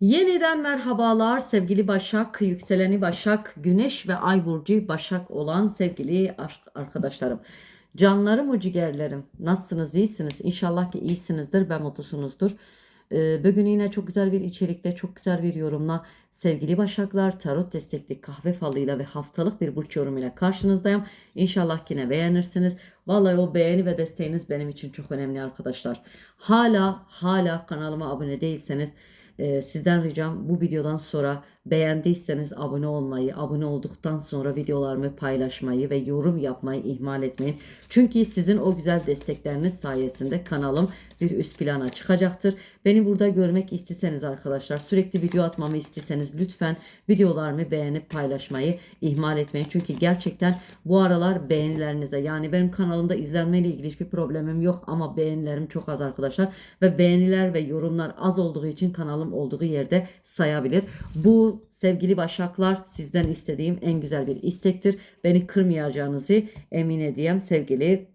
Yeniden merhabalar sevgili Başak, yükseleni Başak, Güneş ve Ay burcu Başak olan sevgili arkadaşlarım. Canlarım o ciğerlerim. Nasılsınız? İyisiniz? İnşallah ki iyisinizdir ve mutlusunuzdur. Ee, Bugün yine çok güzel bir içerikte, çok güzel bir yorumla sevgili Başaklar tarot destekli kahve falıyla ve haftalık bir burç yorumuyla karşınızdayım. İnşallah yine beğenirsiniz. Vallahi o beğeni ve desteğiniz benim için çok önemli arkadaşlar. Hala hala kanalıma abone değilseniz sizden ricam bu videodan sonra beğendiyseniz abone olmayı, abone olduktan sonra videolarımı paylaşmayı ve yorum yapmayı ihmal etmeyin. Çünkü sizin o güzel destekleriniz sayesinde kanalım bir üst plana çıkacaktır. Beni burada görmek isteseniz arkadaşlar sürekli video atmamı isteseniz lütfen videolarımı beğenip paylaşmayı ihmal etmeyin. Çünkü gerçekten bu aralar beğenilerinizde yani benim kanalımda izlenmeyle ilgili hiçbir problemim yok ama beğenilerim çok az arkadaşlar ve beğeniler ve yorumlar az olduğu için kanalım olduğu yerde sayabilir. Bu sevgili Başaklar sizden istediğim en güzel bir istektir. Beni kırmayacağınızı emin edeyim sevgili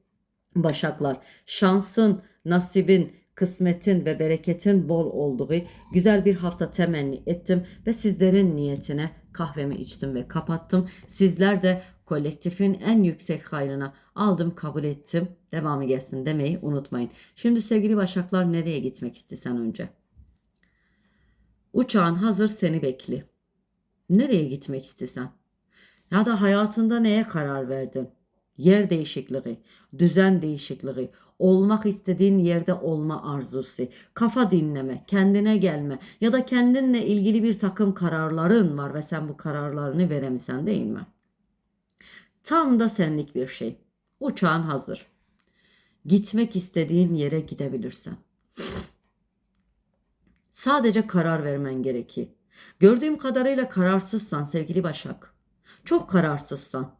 Başaklar. Şansın, nasibin, kısmetin ve bereketin bol olduğu güzel bir hafta temenni ettim ve sizlerin niyetine kahvemi içtim ve kapattım. Sizler de kolektifin en yüksek hayrına aldım kabul ettim. Devamı gelsin demeyi unutmayın. Şimdi sevgili Başaklar nereye gitmek istesen önce? Uçağın hazır seni bekli. Nereye gitmek istesen? Ya da hayatında neye karar verdin? Yer değişikliği, düzen değişikliği, olmak istediğin yerde olma arzusu, kafa dinleme, kendine gelme ya da kendinle ilgili bir takım kararların var ve sen bu kararlarını veremisen değil mi? Tam da senlik bir şey. Uçağın hazır. Gitmek istediğin yere gidebilirsen. Sadece karar vermen gerekir. Gördüğüm kadarıyla kararsızsan sevgili Başak. Çok kararsızsan.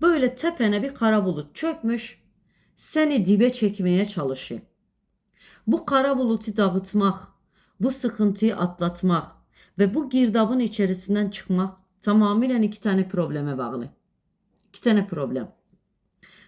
Böyle tepene bir kara bulut çökmüş. Seni dibe çekmeye çalışıyor. Bu kara bulutu dağıtmak, bu sıkıntıyı atlatmak ve bu girdabın içerisinden çıkmak tamamen iki tane probleme bağlı. İki tane problem.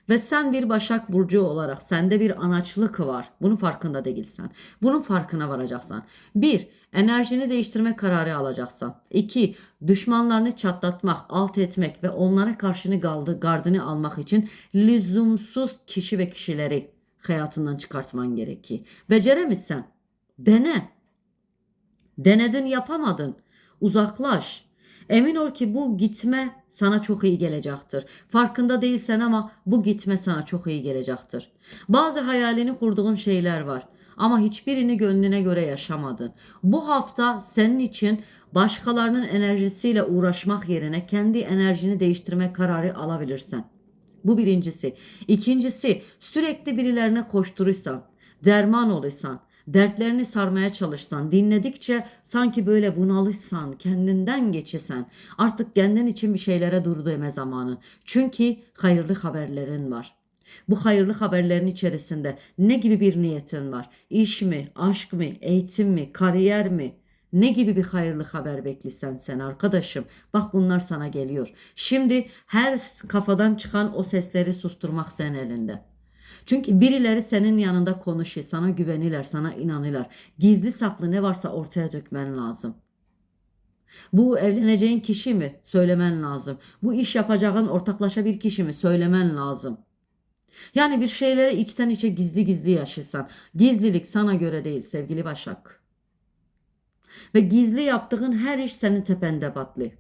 Ve sen bir Başak Burcu olarak sende bir anaçlık var. Bunun farkında değilsen. Bunun farkına varacaksın. Bir, enerjini değiştirme kararı alacaksın. İki, düşmanlarını çatlatmak, alt etmek ve onlara karşını gardını almak için lüzumsuz kişi ve kişileri hayatından çıkartman gerekir. Beceremezsen dene. Denedin yapamadın. Uzaklaş. Emin ol ki bu gitme sana çok iyi gelecektir. Farkında değilsen ama bu gitme sana çok iyi gelecektir. Bazı hayalini kurduğun şeyler var ama hiçbirini gönlüne göre yaşamadın. Bu hafta senin için başkalarının enerjisiyle uğraşmak yerine kendi enerjini değiştirme kararı alabilirsin. Bu birincisi. İkincisi sürekli birilerine koşturursan, derman olursan, dertlerini sarmaya çalışsan, dinledikçe sanki böyle bunalırsan, kendinden geçesen, artık kendin için bir şeylere dur deme zamanı. Çünkü hayırlı haberlerin var. Bu hayırlı haberlerin içerisinde ne gibi bir niyetin var? İş mi, aşk mı, eğitim mi, kariyer mi? Ne gibi bir hayırlı haber beklisen sen arkadaşım? Bak bunlar sana geliyor. Şimdi her kafadan çıkan o sesleri susturmak sen elinde. Çünkü birileri senin yanında konuşuyor, sana güveniler, sana inanırlar. Gizli saklı ne varsa ortaya dökmen lazım. Bu evleneceğin kişi mi? Söylemen lazım. Bu iş yapacağın ortaklaşa bir kişi mi? Söylemen lazım. Yani bir şeyleri içten içe gizli gizli yaşırsan. Gizlilik sana göre değil sevgili Başak. Ve gizli yaptığın her iş senin tepende batlı.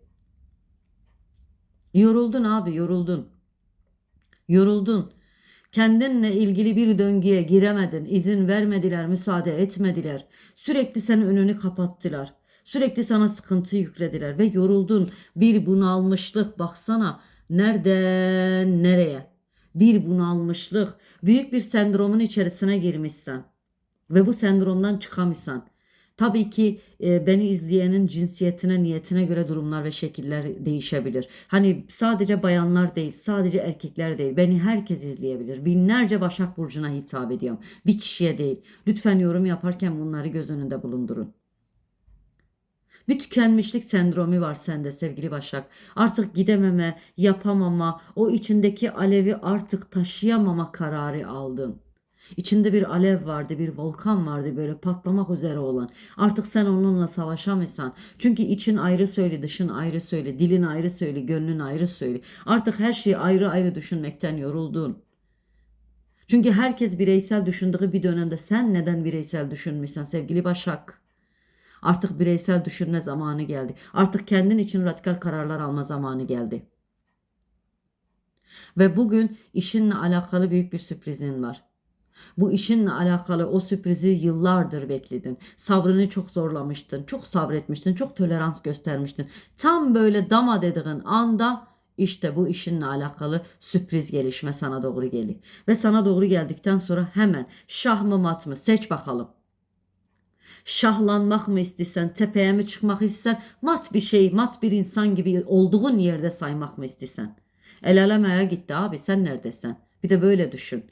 Yoruldun abi yoruldun. Yoruldun. Kendinle ilgili bir döngüye giremedin, izin vermediler, müsaade etmediler. Sürekli senin önünü kapattılar. Sürekli sana sıkıntı yüklediler ve yoruldun. Bir bunalmışlık baksana nereden nereye? Bir bunalmışlık, büyük bir sendromun içerisine girmişsen ve bu sendromdan çıkamıyorsan Tabii ki e, beni izleyenin cinsiyetine, niyetine göre durumlar ve şekiller değişebilir. Hani sadece bayanlar değil, sadece erkekler değil. Beni herkes izleyebilir. Binlerce Başak Burcu'na hitap ediyorum. Bir kişiye değil. Lütfen yorum yaparken bunları göz önünde bulundurun. Bir tükenmişlik sendromu var sende sevgili Başak. Artık gidememe, yapamama, o içindeki alevi artık taşıyamama kararı aldın. İçinde bir alev vardı, bir volkan vardı böyle patlamak üzere olan. Artık sen onunla savaşamıyorsan. Çünkü için ayrı söyle, dışın ayrı söyle, dilin ayrı söyle, gönlün ayrı söyle. Artık her şeyi ayrı ayrı düşünmekten yoruldun. Çünkü herkes bireysel düşündüğü bir dönemde sen neden bireysel düşünmüşsen sevgili Başak? Artık bireysel düşünme zamanı geldi. Artık kendin için radikal kararlar alma zamanı geldi. Ve bugün işinle alakalı büyük bir sürprizin var. Bu işinle alakalı o sürprizi yıllardır bekledin. Sabrını çok zorlamıştın, çok sabretmiştin, çok tolerans göstermiştin. Tam böyle dama dediğin anda işte bu işinle alakalı sürpriz gelişme sana doğru geliyor. Ve sana doğru geldikten sonra hemen şah mı mat mı seç bakalım. Şahlanmak mı istesen, tepeye mi çıkmak istesen, mat bir şey, mat bir insan gibi olduğun yerde saymak mı istesen. El alemaya gitti abi sen neredesin? Bir de böyle düşün.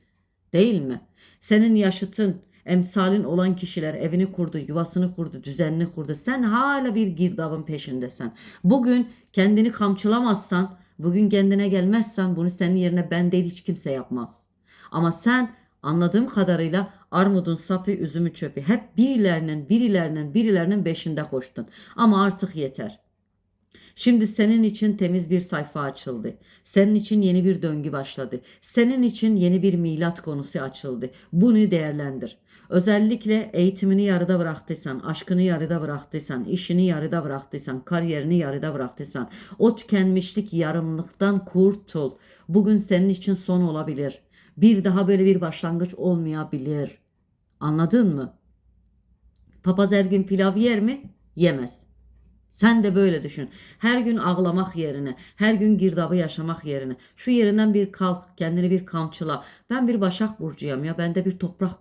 Değil mi? Senin yaşıtın, emsalin olan kişiler evini kurdu, yuvasını kurdu, düzenini kurdu. Sen hala bir girdabın peşindesin. Bugün kendini kamçılamazsan, bugün kendine gelmezsen bunu senin yerine ben değil hiç kimse yapmaz. Ama sen anladığım kadarıyla armudun sapı, üzümü çöpü hep birilerinin, birilerinin, birilerinin beşinde koştun. Ama artık yeter. Şimdi senin için temiz bir sayfa açıldı. Senin için yeni bir döngü başladı. Senin için yeni bir milat konusu açıldı. Bunu değerlendir. Özellikle eğitimini yarıda bıraktıysan, aşkını yarıda bıraktıysan, işini yarıda bıraktıysan, kariyerini yarıda bıraktıysan, o tükenmişlik yarımlıktan kurtul. Bugün senin için son olabilir. Bir daha böyle bir başlangıç olmayabilir. Anladın mı? Papaz her gün pilav yer mi? Yemez. Sen de böyle düşün. Her gün ağlamak yerine, her gün girdabı yaşamak yerine şu yerinden bir kalk, kendini bir kamçıla. Ben bir Başak burcuyum ya. Bende bir toprak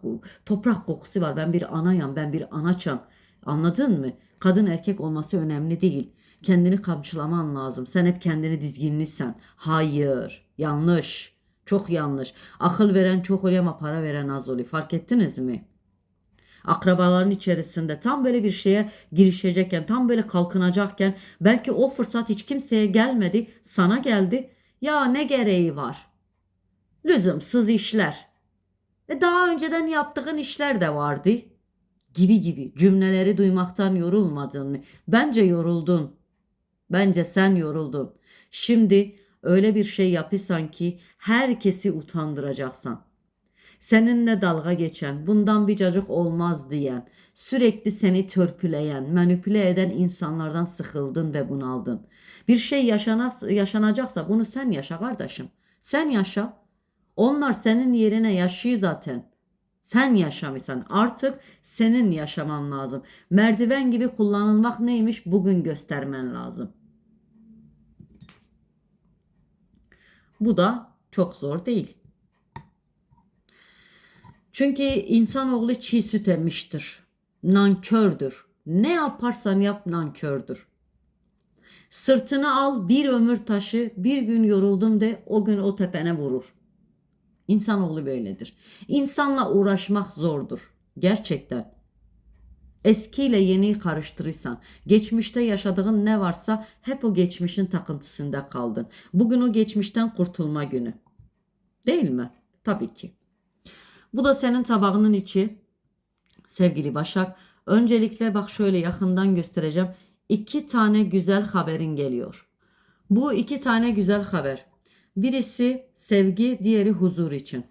toprak kokusu var. Ben bir anayım, ben bir anaçam. Anladın mı? Kadın erkek olması önemli değil. Kendini kamçılaman lazım. Sen hep kendini dizginlisin. Hayır, yanlış. Çok yanlış. Akıl veren çok oluyor ama para veren az oluyor. Fark ettiniz mi? Akrabaların içerisinde tam böyle bir şeye girişecekken, tam böyle kalkınacakken belki o fırsat hiç kimseye gelmedi, sana geldi. Ya ne gereği var? Lüzumsuz işler. Ve daha önceden yaptığın işler de vardı. Gibi gibi cümleleri duymaktan yorulmadın mı? Bence yoruldun. Bence sen yoruldun. Şimdi öyle bir şey yapırsan ki herkesi utandıracaksan seninle dalga geçen, bundan bir cacık olmaz diyen, sürekli seni törpüleyen, manipüle eden insanlardan sıkıldın ve bunaldın. Bir şey yaşanar, yaşanacaksa bunu sen yaşa kardeşim. Sen yaşa. Onlar senin yerine yaşıyor zaten. Sen yaşamıyorsan artık senin yaşaman lazım. Merdiven gibi kullanılmak neymiş bugün göstermen lazım. Bu da çok zor değil. Çünkü insanoğlu çiğ süt emmiştir. Nankördür. Ne yaparsan yap nankördür. Sırtını al bir ömür taşı bir gün yoruldum de o gün o tepene vurur. İnsanoğlu böyledir. İnsanla uğraşmak zordur. Gerçekten. Eskiyle yeniyi karıştırırsan, geçmişte yaşadığın ne varsa hep o geçmişin takıntısında kaldın. Bugün o geçmişten kurtulma günü. Değil mi? Tabii ki. Bu da senin tabağının içi. Sevgili Başak. Öncelikle bak şöyle yakından göstereceğim. İki tane güzel haberin geliyor. Bu iki tane güzel haber. Birisi sevgi, diğeri huzur için.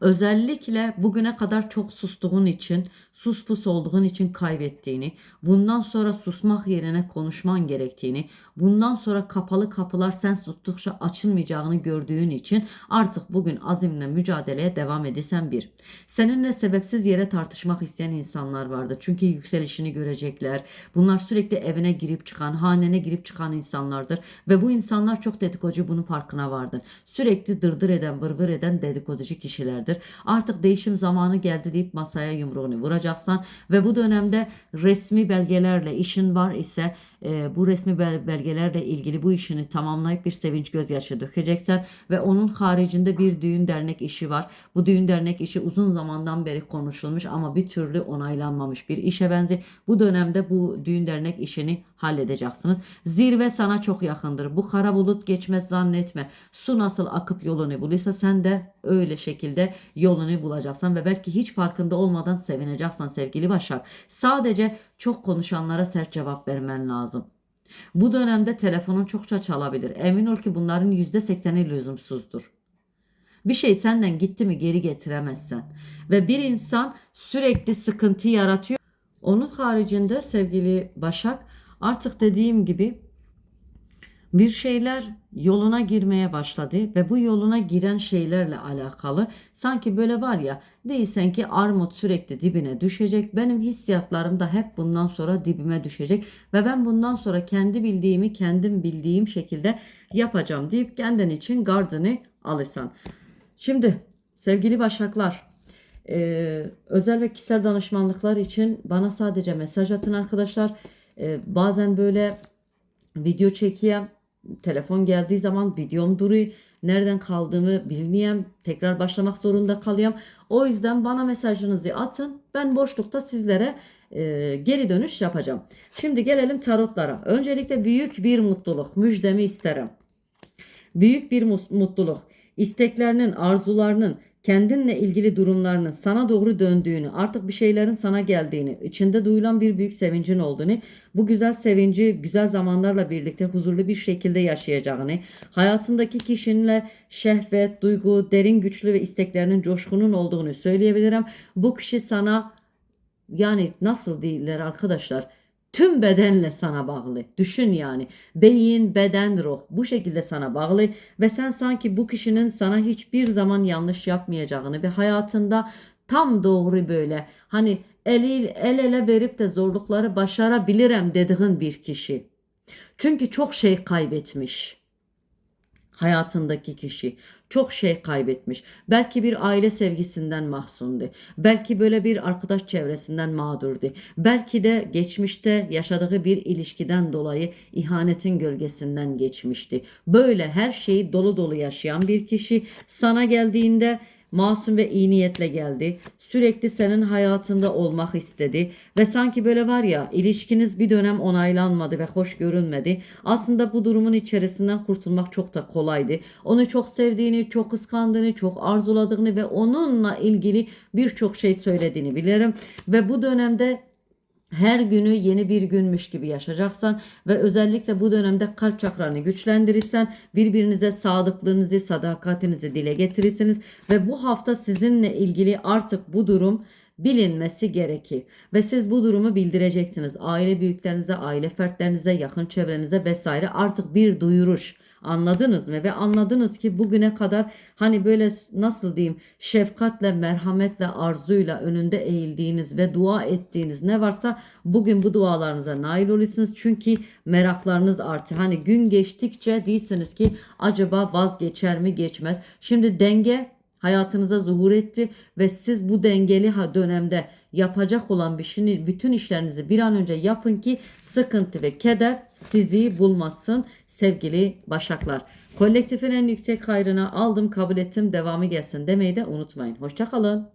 Özellikle bugüne kadar çok sustuğun için, sus pus olduğun için kaybettiğini, bundan sonra susmak yerine konuşman gerektiğini, bundan sonra kapalı kapılar sen sustukça açılmayacağını gördüğün için artık bugün azimle mücadeleye devam edesen bir. Seninle sebepsiz yere tartışmak isteyen insanlar vardı. Çünkü yükselişini görecekler. Bunlar sürekli evine girip çıkan, hanene girip çıkan insanlardır. Ve bu insanlar çok dedikodu bunun farkına vardır. Sürekli dırdır eden, vır eden dedikoducu kişilerdir. Artık değişim zamanı geldi deyip masaya yumruğunu vuracaksan ve bu dönemde resmi belgelerle işin var ise e, bu resmi bel- belgelerle ilgili bu işini tamamlayıp bir sevinç gözyaşı dökeceksen ve onun haricinde bir düğün dernek işi var. Bu düğün dernek işi uzun zamandan beri konuşulmuş ama bir türlü onaylanmamış bir işe benziyor. Bu dönemde bu düğün dernek işini halledeceksiniz. Zirve sana çok yakındır. Bu kara bulut geçmez zannetme. Su nasıl akıp yolunu bulursa sen de öyle şekilde yolunu bulacaksın ve belki hiç farkında olmadan sevineceksin sevgili Başak. Sadece çok konuşanlara sert cevap vermen lazım. Bu dönemde telefonun çokça çalabilir. Emin ol ki bunların %80'i lüzumsuzdur. Bir şey senden gitti mi geri getiremezsen. Ve bir insan sürekli sıkıntı yaratıyor. Onun haricinde sevgili Başak artık dediğim gibi bir şeyler yoluna girmeye başladı ve bu yoluna giren şeylerle alakalı sanki böyle var ya değilsen ki armut sürekli dibine düşecek. Benim hissiyatlarım da hep bundan sonra dibime düşecek ve ben bundan sonra kendi bildiğimi kendim bildiğim şekilde yapacağım deyip kendin için gardını alırsan. Şimdi sevgili başaklar ee, özel ve kişisel danışmanlıklar için bana sadece mesaj atın arkadaşlar. Ee, bazen böyle video çekeyim. Telefon geldiği zaman videom duruyor. Nereden kaldığımı bilmeyeyim. Tekrar başlamak zorunda kalıyorum. O yüzden bana mesajınızı atın. Ben boşlukta sizlere e, geri dönüş yapacağım. Şimdi gelelim tarotlara. Öncelikle büyük bir mutluluk. Müjdemi isterim. Büyük bir mutluluk. İsteklerinin, arzularının, kendinle ilgili durumlarının sana doğru döndüğünü, artık bir şeylerin sana geldiğini, içinde duyulan bir büyük sevincin olduğunu, bu güzel sevinci güzel zamanlarla birlikte huzurlu bir şekilde yaşayacağını, hayatındaki kişinle şehvet, duygu, derin güçlü ve isteklerinin coşkunun olduğunu söyleyebilirim. Bu kişi sana yani nasıl değiller arkadaşlar? Tüm bedenle sana bağlı. Düşün yani. Beyin, beden, ruh bu şekilde sana bağlı ve sen sanki bu kişinin sana hiçbir zaman yanlış yapmayacağını ve hayatında tam doğru böyle hani eli, el ele verip de zorlukları başarabilirim dediğin bir kişi. Çünkü çok şey kaybetmiş hayatındaki kişi çok şey kaybetmiş. Belki bir aile sevgisinden mahzundu. Belki böyle bir arkadaş çevresinden mağdurdu. Belki de geçmişte yaşadığı bir ilişkiden dolayı ihanetin gölgesinden geçmişti. Böyle her şeyi dolu dolu yaşayan bir kişi sana geldiğinde masum ve iyi niyetle geldi. Sürekli senin hayatında olmak istedi ve sanki böyle var ya ilişkiniz bir dönem onaylanmadı ve hoş görünmedi. Aslında bu durumun içerisinden kurtulmak çok da kolaydı. Onu çok sevdiğini, çok kıskandığını, çok arzuladığını ve onunla ilgili birçok şey söylediğini bilirim. Ve bu dönemde her günü yeni bir günmüş gibi yaşayacaksan ve özellikle bu dönemde kalp çakranı güçlendirirsen birbirinize sadıklığınızı, sadakatinizi dile getirirsiniz ve bu hafta sizinle ilgili artık bu durum bilinmesi gerekir ve siz bu durumu bildireceksiniz. Aile büyüklerinize, aile fertlerinize, yakın çevrenize vesaire artık bir duyuruş Anladınız mı? Ve anladınız ki bugüne kadar hani böyle nasıl diyeyim şefkatle, merhametle, arzuyla önünde eğildiğiniz ve dua ettiğiniz ne varsa bugün bu dualarınıza nail olursunuz. Çünkü meraklarınız artıyor. Hani gün geçtikçe değilsiniz ki acaba vazgeçer mi geçmez. Şimdi denge hayatınıza zuhur etti ve siz bu dengeli dönemde yapacak olan bir şeyi, bütün işlerinizi bir an önce yapın ki sıkıntı ve keder sizi bulmasın sevgili başaklar. Kolektifin en yüksek hayrına aldım kabul ettim devamı gelsin demeyi de unutmayın. Hoşçakalın.